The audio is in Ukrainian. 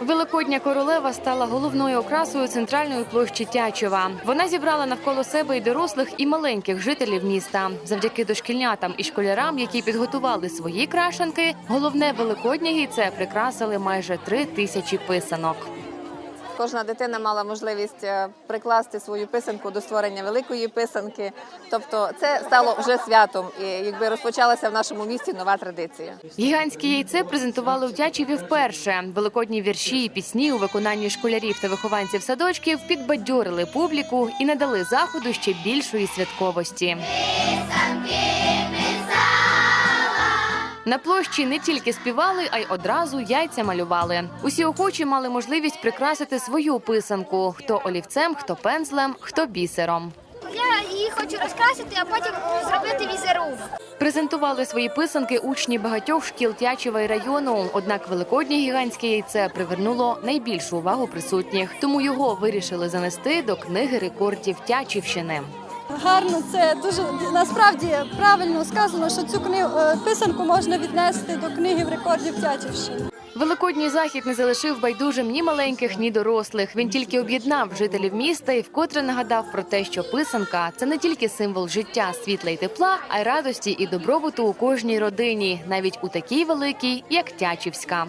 Великодня королева стала головною окрасою центральної площі Тячева. Вона зібрала навколо себе і дорослих, і маленьких жителів міста. Завдяки дошкільнятам і школярам, які підготували свої крашенки. головне великодня гійце прикрасили майже три тисячі писанок. Кожна дитина мала можливість е, прикласти свою писанку до створення великої писанки. Тобто це стало вже святом, і якби розпочалася в нашому місті нова традиція. Гігантське яйце презентували у Тячеві вперше. Великодні вірші і пісні у виконанні школярів та вихованців садочків підбадьорили публіку і надали заходу ще більшої святковості. На площі не тільки співали, а й одразу яйця малювали. Усі охочі мали можливість прикрасити свою писанку: хто олівцем, хто пензлем, хто бісером. Я її хочу розкрасити, а потім зробити візерунок. Презентували свої писанки учні багатьох шкіл Тячева і району. Однак великоднє гігантське яйце привернуло найбільшу увагу присутніх, тому його вирішили занести до книги рекордів Тячівщини. Гарно, це дуже насправді правильно сказано, що цю книгу е, писанку можна віднести до книги рекордів Тячівщини. Великодній захід не залишив байдужим ні маленьких, ні дорослих. Він тільки об'єднав жителів міста і вкотре нагадав про те, що писанка це не тільки символ життя, світла й тепла, а й радості і добробуту у кожній родині, навіть у такій великій, як Тячівська.